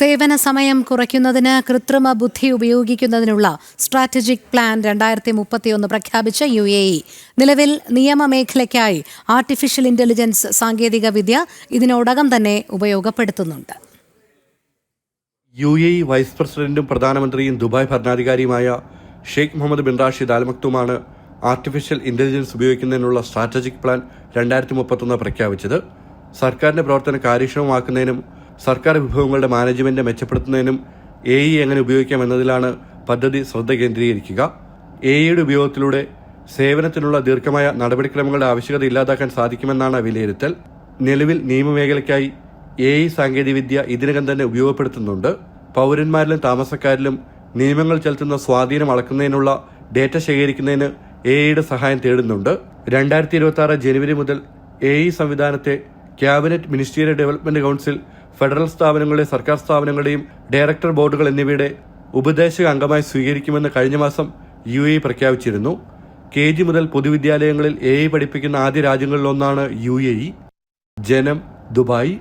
സേവന സമയം കുറയ്ക്കുന്നതിന് കൃത്രിമ ബുദ്ധി ഉപയോഗിക്കുന്നതിനുള്ള സ്ട്രാറ്റജിക് പ്ലാൻ രണ്ടായിരത്തി മുപ്പത്തിയൊന്ന് പ്രഖ്യാപിച്ച യു എ ഇ. നിലവിൽ നിയമമേഖലയ്ക്കായി ആർട്ടിഫിഷ്യൽ ഇന്റലിജൻസ് സാങ്കേതിക വിദ്യ ഇതിനോടകം തന്നെ ഉപയോഗപ്പെടുത്തുന്നുണ്ട്. യു എ ഇ വൈസ് പ്രസിഡന്റും പ്രധാനമന്ത്രിയും Dubai ഭരണാധികാരിയുമായ Sheikh Mohammed bin Rashid Al artificial intelligence ഉപയോഗിക്കുന്നതിനുള്ള സ്ട്രാറ്റജിക് പ്ലാൻ രണ്ടായിരത്തി മുപ്പത്തൊന്ന് പ്രഖ്യാപിച്ചത്. സർക്കാരിന്റെ പ്രവർത്തനം കാര്യക്ഷമമാക്കുന്നതിനും സർക്കാർ വിഭവങ്ങളുടെ മാനേജ്മെന്റ് മെച്ചപ്പെടുത്തുന്നതിനും എ ഇ എങ്ങനെ ഉപയോഗിക്കാം എന്നതിലാണ് പദ്ധതി ശ്രദ്ധ കേന്ദ്രീകരിക്കുക. എ ഇയുടെ ഉപയോഗത്തിലൂടെ സേവനത്തിനുള്ള ദീർഘമായ നടപടിക്രമങ്ങളുടെ ആവശ്യകത ഇല്ലാതാക്കാൻ സാധിക്കുമെന്നാണ് വിലയിരുത്തൽ. നിലവിൽ നിയമമേഖലയ്ക്കായി എ ഇ സാങ്കേതികവിദ്യ ഇതിനകം തന്നെ ഉപയോഗപ്പെടുത്തുന്നുണ്ട്. പൗരന്മാരിലും താമസക്കാരിലും നിയമങ്ങൾ ചെലുത്തുന്ന സ്വാധീനം അളക്കുന്നതിനുള്ള ഡേറ്റ ശേഖരിക്കുന്നതിന് എ ഇയുടെ സഹായം തേടുന്നുണ്ട്. രണ്ടായിരത്തി ഇരുപത്തി ജനുവരി മുതൽ എ ഇ സംവിധാനത്തെ cabinet ministerial development council federal സ്ഥാപനങ്ങളുടെ സർക്കാർ സ്ഥാപനങ്ങളുടെയും ഡയറക്ടർ ബോർഡുകൾ എന്നിവയുടെ ഉപദേശക അംഗമായി സ്വീകരിക്കുമെന്ന് കഴിഞ്ഞ മാസം യു എ പ്രഖ്യാപിച്ചിരുന്നു. കെ ജി മുതൽ പൊതുവിദ്യാലയങ്ങളിൽ എ പഠിപ്പിക്കുന്ന ആദ്യ രാജ്യങ്ങളിലൊന്നാണ് യു എ ജനം ദുബായ്.